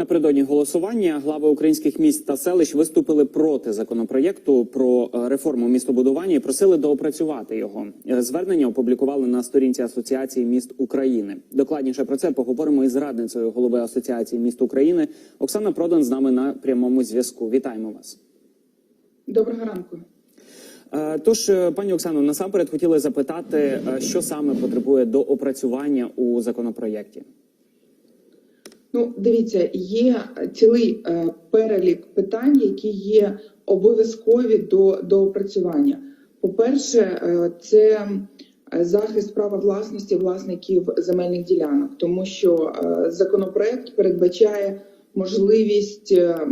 Напередодні голосування глави українських міст та селищ виступили проти законопроєкту про е, реформу містобудування і просили доопрацювати його. Е, Звернення опублікували на сторінці Асоціації міст України. Докладніше про це поговоримо із радницею голови Асоціації міст України Оксана Продан з нами на прямому зв'язку. Вітаємо вас. Доброго ранку. Е, Тож, пані Оксано, насамперед хотіли запитати, що саме потребує доопрацювання у законопроєкті. Ну, дивіться, є цілий е, перелік питань, які є обов'язкові до, до опрацювання. По-перше, е, це захист права власності власників земельних ділянок, тому що е, законопроект передбачає можливість е,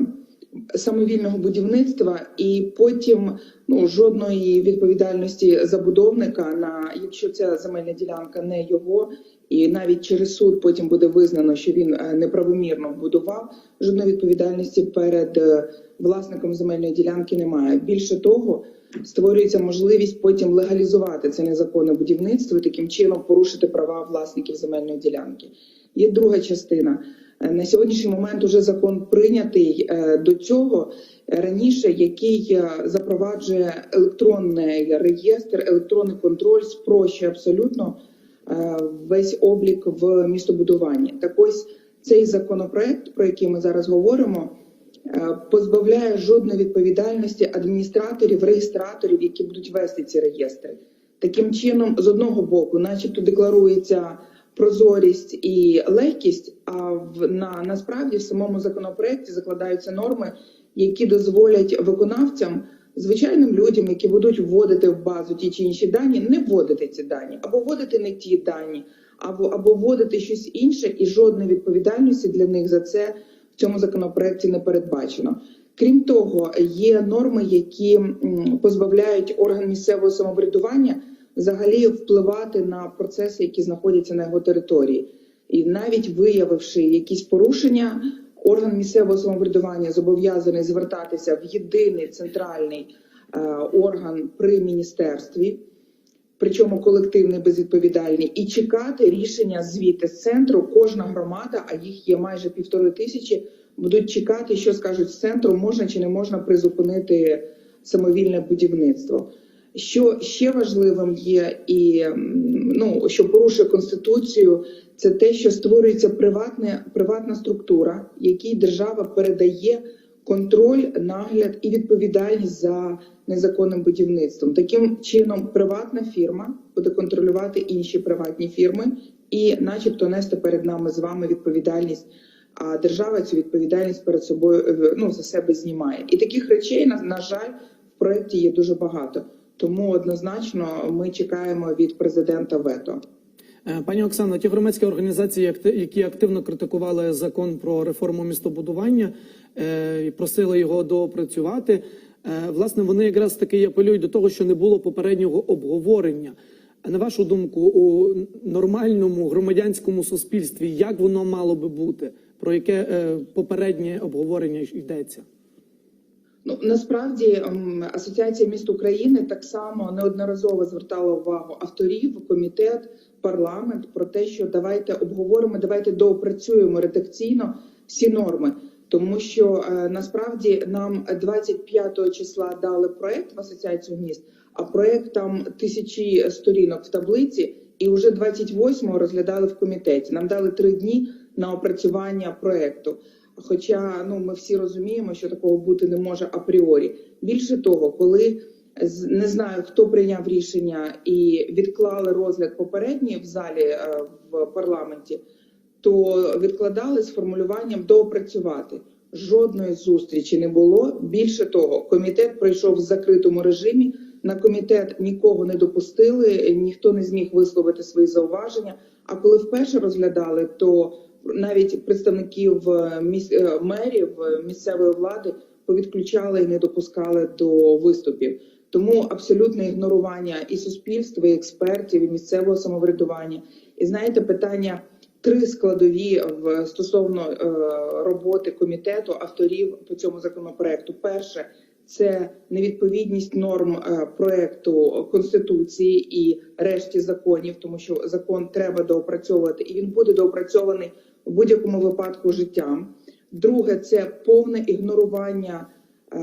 самовільного будівництва і потім ну жодної відповідальності забудовника на якщо ця земельна ділянка не його, і навіть через суд потім буде визнано, що він е, неправомірно будував. Жодної відповідальності перед е, власником земельної ділянки немає. Більше того, створюється можливість потім легалізувати це незаконне будівництво таким чином порушити права власників земельної ділянки. Є друга частина. Е, На сьогоднішній момент уже закон прийнятий е, до цього раніше, який е, запроваджує електронний реєстр, електронний контроль, спрощує абсолютно весь облік в містобудуванні. Так ось цей законопроект, про який ми зараз говоримо, позбавляє жодної відповідальності адміністраторів, реєстраторів, які будуть вести ці реєстри. Таким чином, з одного боку, начебто декларується прозорість і легкість, а в на насправді в самому законопроекті закладаються норми, які дозволять виконавцям, звичайним людям, які будуть вводити в базу ті чи інші дані, не вводити ці дані, або вводити не ті дані, або або вводити щось інше, і жодної відповідальності для них за це в цьому законопроекті не передбачено. Крім того, є норми, які позбавляють орган місцевого самоврядування взагалі впливати на процеси, які знаходяться на його території, і навіть виявивши якісь порушення, орган місцевого самоврядування зобов'язаний звертатися в єдиний центральний е, орган при міністерстві, причому колективний безвідповідальний, і чекати рішення звідти з центру. Кожна громада, а їх є майже півтори тисячі, будуть чекати, що скажуть з центру, можна чи не можна призупинити самовільне будівництво. Що ще важливим є, і ну що порушує конституцію, це те, що створюється приватне приватна структура, якій держава передає контроль, нагляд і відповідальність за незаконним будівництвом. Таким чином, приватна фірма буде контролювати інші приватні фірми і, начебто, нести перед нами з вами відповідальність. А держава цю відповідальність перед собою е, ну за себе знімає. І таких речей на, на жаль в проєкті є дуже багато. Тому однозначно ми чекаємо від президента вето. Е, Пані Оксано, ті громадські організації, як які активно критикували закон про реформу містобудування е, і просили його доопрацювати, е, власне, вони якраз таки апелюють до того, що не було попереднього обговорення. На вашу думку, у нормальному громадянському суспільстві як воно мало би бути? Про яке попереднє обговорення йдеться? Ну насправді ем, асоціація міст України так само неодноразово звертала увагу авторів, комітет, парламент про те, що давайте обговоримо, давайте доопрацюємо редакційно всі норми. Тому що е, насправді нам 25 числа дали проект в асоціацію міст, а проект там тисячі сторінок в таблиці, і вже 28-го розглядали в комітеті. Нам дали три дні на опрацювання проекту. Хоча ну ми всі розуміємо, що такого бути не може апріорі. Більше того, коли не знаю, хто прийняв рішення і відклали розгляд попередній в залі е, в парламенті, то відкладали з формулюванням доопрацювати. Жодної зустрічі не було. Більше того, комітет пройшов в закритому режимі. На комітет нікого не допустили, ніхто не зміг висловити свої зауваження. А коли вперше розглядали, то навіть представників е, міс... е, мерів місцевої влади повідключали і не допускали до виступів. Тому абсолютне ігнорування і суспільства, і експертів, і місцевого самоврядування. І знаєте, питання три складові в стосовно е, роботи комітету авторів по цьому законопроекту. Перше це невідповідність норм е, проекту конституції і решті законів, тому що закон треба доопрацьовувати, і він буде доопрацьований в будь-якому випадку життям. Друге це повне ігнорування е,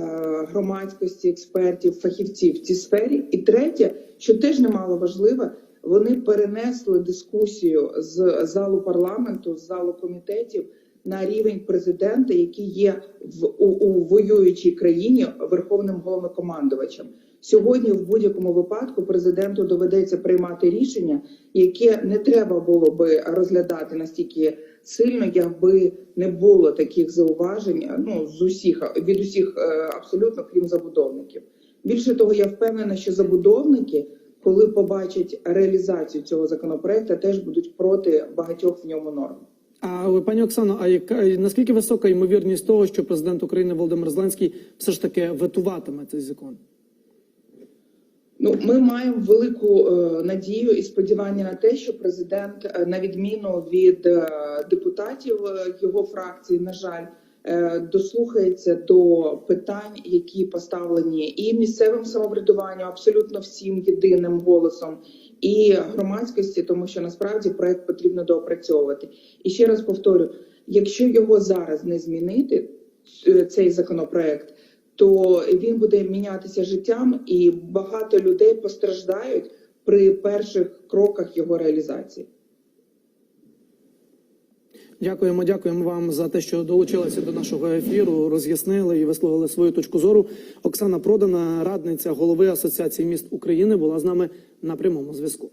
громадськості, експертів, фахівців в цій сфері. І третє, що теж немало важливе, вони перенесли дискусію з залу парламенту, з залу комітетів на рівень президента, який є в у, у воюючій країні верховним головнокомандувачем. Сьогодні в будь-якому випадку президенту доведеться приймати рішення, яке не треба було би розглядати настільки сильно, якби не було таких зауважень. Ну з усіх від усіх е, абсолютно крім забудовників. Більше того, я впевнена, що забудовники, коли побачать реалізацію цього законопроекту, теж будуть проти багатьох в ньому норм. А ви, пані Оксано, а яка наскільки висока ймовірність того, що президент України Володимир Зеленський все ж таки ветуватиме цей закон? Ну, ми маємо велику е, надію і сподівання на те, що президент, е, на відміну від е, депутатів його фракції, на жаль, дослухається до питань, які поставлені і місцевим самоврядуванням, абсолютно всім єдиним голосом, і громадськості, тому що насправді проект потрібно доопрацьовувати. І ще раз повторю: якщо його зараз не змінити, цей законопроект то він буде мінятися життям, і багато людей постраждають при перших кроках його реалізації. Дякуємо, дякуємо вам за те, що долучилися до нашого ефіру, роз'яснили і висловили свою точку зору. Оксана Продана, радниця голови Асоціації міст України, була з нами на прямому зв'язку.